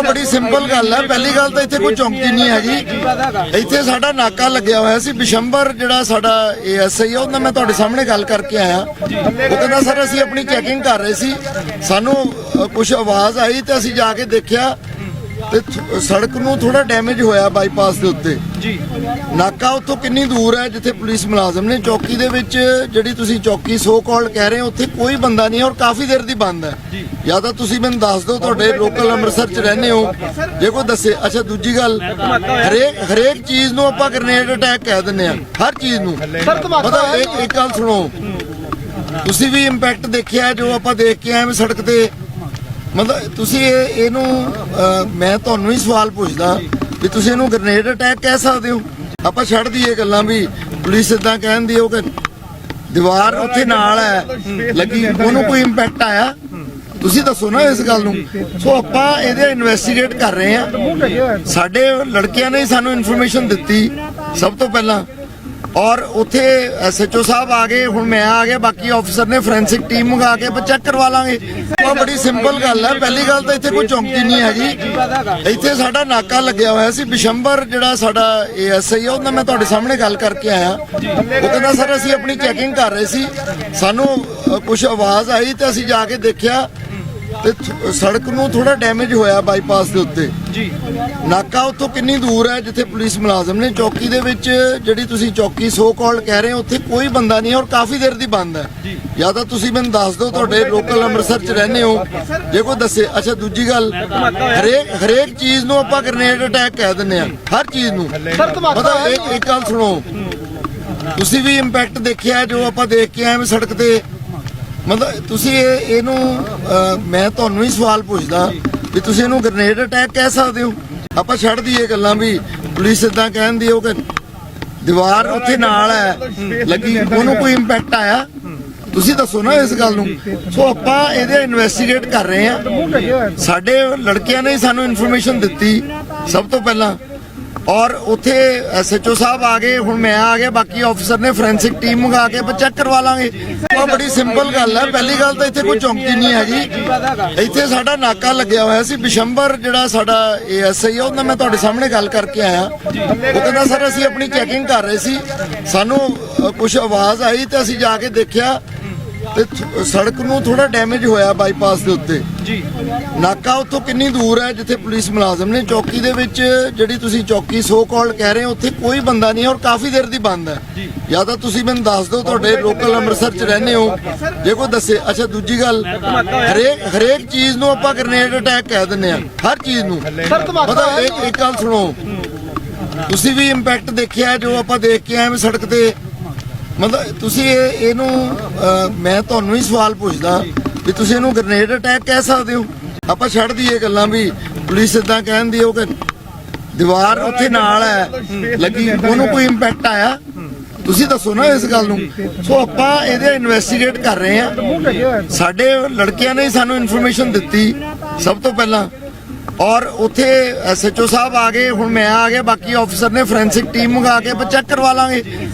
ਉਹ ਬੜੀ ਸਿੰਪਲ ਗੱਲ ਹੈ। ਪਹਿਲੀ ਗੱਲ ਤਾਂ ਇੱਥੇ ਕੋਈ ਚੌਂਕੀ ਨਹੀਂ ਹੈਗੀ। ਇੱਥੇ ਸਾਡਾ ਨਾਕਾ ਲੱਗਿਆ ਹੋਇਆ ਸੀ। ਬਿਸ਼ੰਬਰ ਜਿਹੜਾ ਸਾਡਾ ਏਐਸਆਈ ਆ ਉਹਨਾਂ ਮੈਂ ਤੁਹਾਡੇ ਸਾਹਮਣੇ ਗੱਲ ਕਰਕੇ ਆਇਆ। ਉਹ ਕਹਿੰਦਾ, ਸਰ, ਅਸੀਂ ਆਪਣੀ ਚੈਕਿੰਗ ਕਰ ਰਹੇ ਸੀ। ਸਾਨੂੰ ਕੁਝ ਆਵਾਜ਼ ਆਈ ਤੇ ਅਸੀਂ ਜਾ ਕੇ ਦੇਖਿਆ। ਤੇ ਸੜਕ ਨੂੰ ਥੋੜਾ ਡੈਮੇਜ ਹੋਇਆ ਬਾਈਪਾਸ ਦੇ ਉੱਤੇ। ਜੀ। ਨਾਕਾ ਉੱਥੋਂ ਕਿੰਨੀ ਦੂਰ ਹੈ ਜਿੱਥੇ ਪੁਲਿਸ ਮੁਲਾਜ਼ਮ ਨੇ? ਚੌਕੀ ਦੇ ਵਿੱਚ ਜਿਹੜੀ ਤੁਸੀਂ ਚੌਕੀ ਸੋ ਕਾਲ ਕਹਿ ਰਹੇ ਹੋ ਉੱਥੇ ਕੋਈ ਬੰਦਾ ਨਹੀਂ ਔਰ ਕਾਫੀ ਦੇਰ ਦੀ ਬੰਦ ਹੈ। ਜਾਂ। ਤਾਂ ਤੁਸੀਂ ਮੈਨੂੰ ਦੱਸ ਦਿਓ ਤੁਹਾਡੇ ਲੋਕਲ ਅੰਮ੍ਰਿਤਸਰ ਚ ਰਹਿੰਦੇ ਹੋ। ਜੇ ਕੋਈ ਦੱਸੇ ਅੱਛਾ ਦੂਜੀ ਗੱਲ ਹਰੇਕ ਹਰੇਕ ਚੀਜ਼ ਨੂੰ ਆਪਾਂ ਗ੍ਰੇਨੇਡ ਅਟੈਕ ਕਹਿ ਦਿੰਦੇ ਆ ਹਰ ਚੀਜ਼ ਨੂੰ। ਹੋਇਆ ਇੱਕ ਗੱਲ ਸੁਣੋ। ਤੁਸੀਂ ਵੀ ਇੰਪੈਕਟ ਦੇਖਿਆ ਜੋ ਆਪਾਂ ਦੇਖ ਕੇ ਆਏ ਸੜਕ ਤੇ ਮਤਲਬ ਤੁਸੀਂ ਇਹ ਇਹਨੂੰ ਅਹ, ਮੈਂ ਤੁਹਾਨੂੰ ਹੀ ਸਵਾਲ ਪੁੱਛਦਾ ਵੀ ਤੁਸੀਂ ਇਹਨੂੰ ਗ੍ਰੇਨੇਡ ਅਟੈਕ ਕਹਿ ਸਕਦੇ ਹੋ? ਆਪਾਂ ਛੱਡ ਦਈਏ ਗੱਲਾਂ ਵੀ ਪੁਲਿਸ ਇਦਾਂ ਕਹਿੰਦੀ ਉਹ ਕਿ ਦੀਵਾਰ ਉੱਥੇ ਨਾਲ ਹੈ ਲੱਗੀ ਉਹਨੂੰ ਕੋਈ ਇੰਪੈਕਟ ਆਇਆ? ਤੁਸੀਂ ਦੱਸੋ ਨਾ ਇਸ ਗੱਲ ਨੂੰ। ਸੋ ਆਪਾਂ ਇਹਦੇ ਇਨਵੈਸਟੀਗੇਟ ਕਰ ਰਹੇ ਹਾਂ। ਸਾਡੇ ਲੜਕਿਆਂ ਨੇ ਸਾਨੂੰ ਇਨਫੋਰਮੇਸ਼ਨ ਦਿੱਤੀ ਸਭ ਤੋਂ ਪਹਿਲਾਂ। ਔਰ ਉੱਥੇ ਐਸਐਚਓ ਸਾਹਿਬ ਆ ਗਏ, ਹੁਣ ਮੈਂ ਆ ਗਿਆ, ਬਾਕੀ ਆਫੀਸਰ ਨੇ ਫੋਰੈਂਸਿਕ ਟੀਮ ਮੰਗਾ ਕੇ, ਆਪਾਂ ਚੈੱਕ ਕਰਵਾ ਲਾਂਗੇ। ਉਹ ਬੜੀ ਸਿੰਪਲ ਗੱਲ ਹੈ, ਪਹਿਲੀ ਗੱਲ ਤਾਂ ਇੱਥੇ ਕੋਈ ਚੌਂਕੀ ਨਹੀਂ ਹੈਗੀ। ਇੱਥੇ ਸਾਡਾ ਨਾਕਾ ਲੱਗਿਆ ਹੋਇਆ ਸੀ, ਬਿਸ਼ੰਬਰ ਜਿਹੜਾ ਸਾਡਾ ਏਐਸਆਈ ਆ ਉਹਨਾਂ ਮੈਂ ਤੁਹਾਡੇ ਸਾਹਮਣੇ ਗੱਲ ਕਰਕੇ ਆਇਆ। ਉਹ ਕਹਿੰਦਾ, ਸਰ, ਅਸੀਂ ਆਪਣੀ ਚੈਕਿੰਗ ਕਰ ਰਹੇ ਸੀ। ਸਾਨੂੰ ਕੁਝ ਆਵਾਜ਼ ਆਈ ਤੇ ਅਸੀਂ ਜਾ ਕੇ ਦੇਖਿਆ ਤੇ ਸੜਕ ਨੂੰ ਥੋੜਾ ਡੈਮੇਜ ਹੋਇਆ ਬਾਈਪਾਸ ਦੇ ਉੱਤੇ। ਜੀ। ਨਾਕਾ ਉੱਥੋਂ ਕਿੰਨੀ ਦੂਰ ਹੈ ਜਿੱਥੇ ਪੁਲਿਸ ਮੁਲਾਜ਼ਮ ਨੇ? ਚੌਕੀ ਦੇ ਵਿੱਚ ਜਿਹੜੀ ਤੁਸੀਂ ਚੌਕੀ ਸੋ ਕਾਲ ਕਹਿ ਰਹੇ ਹੋ ਉੱਥੇ ਕੋਈ ਬੰਦਾ ਨਹੀਂ ਔਰ ਕਾਫੀ ਦੇਰ ਦੀ ਬੰਦ ਹੈ। ਜਾਂ। ਤਾਂ ਤੁਸੀਂ ਮੈਨੂੰ ਦੱਸ ਦਿਓ ਤੁਹਾਡੇ ਲੋਕਲ ਅੰਮ੍ਰਿਤਸਰ ਚ ਰਹਿੰਦੇ ਹੋ। ਜੇ ਕੋਈ ਦੱਸੇ ਅੱਛਾ ਦੂਜੀ ਗੱਲ ਹਰੇਕ ਹਰੇਕ ਚੀਜ਼ ਨੂੰ ਆਪਾਂ ਗ੍ਰੇਨੇਡ ਅਟੈਕ ਕਹਿ ਦਿੰਦੇ ਆ ਹਰ ਚੀਜ਼ ਨੂੰ। ਮਤਲਬ ਇੱਕ ਇੱਕ ਗੱਲ ਸੁਣੋ। ਤੁਸੀਂ ਵੀ ਇੰਪੈਕਟ ਦੇਖਿਆ ਜੋ ਆਪਾਂ ਦੇਖ ਕੇ ਆਏ ਸੜਕ ਤੇ ਮਤਲਬ ਤੁਸੀਂ ਇਹ ਇਹਨੂੰ ਮੈਂ ਤੁਹਾਨੂੰ ਹੀ ਸਵਾਲ ਪੁੱਛਦਾ ਵੀ ਤੁਸੀਂ ਇਹਨੂੰ ਗ੍ਰੇਨੇਡ ਅਟੈਕ ਕਹਿ ਸਕਦੇ ਹੋ? ਆਪਾਂ ਛੱਡ ਦਈਏ ਗੱਲਾਂ ਵੀ, ਪੁਲਿਸ ਇਦਾਂ ਕਹਿੰਦੀ ਉਹ ਕਿ ਦੀਵਾਰ ਉੱਥੇ ਨਾਲ ਹੈ, ਲੱਗੀ, ਉਹਨੂੰ ਕੋਈ ਇੰਪੈਕਟ ਆਇਆ? ਤੁਸੀਂ ਦੱਸੋ ਨਾ ਇਸ ਗੱਲ ਨੂੰ। ਸੋ ਆਪਾਂ ਇਹਦੇ ਇਨਵੈਸਟੀਗੇਟ ਕਰ ਰਹੇ ਹਾਂ। ਸਾਡੇ ਲੜਕਿਆਂ ਨੇ ਸਾਨੂੰ ਇਨਫੋਰਮੇਸ਼ਨ ਦਿੱਤੀ ਸਭ ਤੋਂ ਪਹਿਲਾਂ। ਔਰ ਉੱਥੇ ਐਸਐਚਓ ਸਾਹਿਬ ਆ ਗਏ, ਹੁਣ ਮੈਂ ਆ ਗਿਆ, ਬਾਕੀ ਆਫੀਸਰ ਨੇ ਫੋਰੈਂਸਿਕ ਟੀਮ ਮੰਗਾ ਕੇ ਆਪਾਂ ਚੈੱਕ ਕਰਵਾ ਲਾਂਗੇ। ਉਹ ਬੜੀ ਸਿੰਪਲ ਗੱਲ ਹੈ, ਪਹਿਲੀ ਗੱਲ ਤਾਂ ਇੱਥੇ ਕੋਈ ਚੌਂਕੀ ਨਹੀਂ ਹੈਗੀ। ਇੱਥੇ ਸਾਡਾ ਨਾਕਾ ਲੱਗਿਆ ਹੋਇਆ ਸੀ, ਬਿਸ਼ੰਬਰ ਜਿਹੜਾ ਸਾਡਾ ਏਐਸਆਈ ਆ ਉਹਨਾਂ ਮੈਂ ਤੁਹਾਡੇ ਸਾਹਮਣੇ ਗੱਲ ਕਰਕੇ ਆਇਆ। ਉਹ ਕਹਿੰਦਾ, ਸਰ, ਅਸੀਂ ਆਪਣੀ ਚੈਕਿੰਗ ਕਰ ਰਹੇ ਸੀ। ਸਾਨੂੰ ਕੁਝ ਆਵਾਜ਼ ਆਈ ਤੇ ਅਸੀਂ ਜਾ ਕੇ ਦੇਖਿਆ। ਤੇ ਸੜਕ ਨੂੰ ਥੋੜਾ ਡੈਮੇਜ ਹੋਇਆ ਬਾਈਪਾਸ ਦੇ ਉੱਤੇ। ਜੀ। ਨਾਕਾ ਉੱਥੋਂ ਕਿੰਨੀ ਦੂਰ ਹੈ ਜਿੱਥੇ ਪੁਲਿਸ ਮੁਲਾਜ਼ਮ ਨੇ? ਚੌਕੀ ਦੇ ਵਿੱਚ ਜਿਹੜੀ ਤੁਸੀਂ ਚੌਕੀ ਸੋ ਕਾਲ ਕਹਿ ਰਹੇ ਹੋ ਉੱਥੇ ਕੋਈ ਬੰਦਾ ਨਹੀਂ ਹੈ ਔਰ ਕਾਫੀ ਦੇਰ ਦੀ ਬੰਦ ਹੈ। ਜਾਂ। ਤਾਂ ਤੁਸੀਂ ਮੈਨੂੰ ਦੱਸ ਦਿਓ ਤੁਹਾਡੇ ਲੋਕਲ ਅੰਮ੍ਰਿਤਸਰ ਚ ਰਹਿੰਦੇ ਹੋ। ਜੇ ਕੋਈ ਦੱਸੇ ਅੱਛਾ ਦੂਜੀ ਗੱਲ ਹਰੇਕ ਹਰੇਕ ਚੀਜ਼ ਨੂੰ ਆਪਾਂ ਗ੍ਰੇਨੇਡ ਅਟੈਕ ਕਹਿ ਦਿੰਦੇ ਆ ਹਰ ਚੀਜ਼ ਨੂੰ। ਮਤਲਬ ਇੱਕ ਇੱਕ ਗੱਲ ਸੁਣੋ। ਤੁਸੀਂ ਵੀ ਇੰਪੈਕਟ ਦੇਖਿਆ ਜੋ ਆਪਾਂ ਦੇਖ ਕੇ ਆਏ ਸੜਕ ਤੇ ਮਤਲਬ ਤੁਸੀਂ ਇਹ ਇਹਨੂੰ ਮੈਂ ਤੁਹਾਨੂੰ ਹੀ ਸਵਾਲ ਪੁੱਛਦਾ ਵੀ ਤੁਸੀਂ ਇਹਨੂੰ ਗ੍ਰੇਨੇਡ ਅਟੈਕ ਕਹਿ ਸਕਦੇ ਹੋ? ਆਪਾਂ ਛੱਡ ਦਈਏ ਗੱਲਾਂ ਵੀ, ਪੁਲਿਸ ਇਦਾਂ ਕਹਿੰਦੀ ਉਹ ਕਿ ਦੀਵਾਰ ਉੱਥੇ ਨਾਲ ਹੈ, ਲੱਗੀ, ਉਹਨੂੰ ਕੋਈ ਇੰਪੈਕਟ ਆਇਆ? ਤੁਸੀਂ ਦੱਸੋ ਨਾ ਇਸ ਗੱਲ ਨੂੰ। ਸੋ ਆਪਾਂ ਇਹਦੇ ਇਨਵੈਸਟੀਗੇਟ ਕਰ ਰਹੇ ਹਾਂ। ਸਾਡੇ ਲੜਕਿਆਂ ਨੇ ਸਾਨੂੰ ਇਨਫੋਰਮੇਸ਼ਨ ਦਿੱਤੀ, ਸਭ ਤੋਂ ਪਹਿਲਾਂ। ਔਰ ਉੱਥੇ ਐਸਐਚਓ ਸਾਹਿਬ ਆ ਗਏ, ਹੁਣ ਮੈਂ ਆ ਗਿਆ, ਬਾਕੀ ਆਫੀਸਰ ਨੇ ਫੋਰੈਂਸਿਕ ਟੀਮ ਮੰਗਾ ਕੇ ਚੈੱਕ ਕਰਵਾ ਲਾਂਗੇ।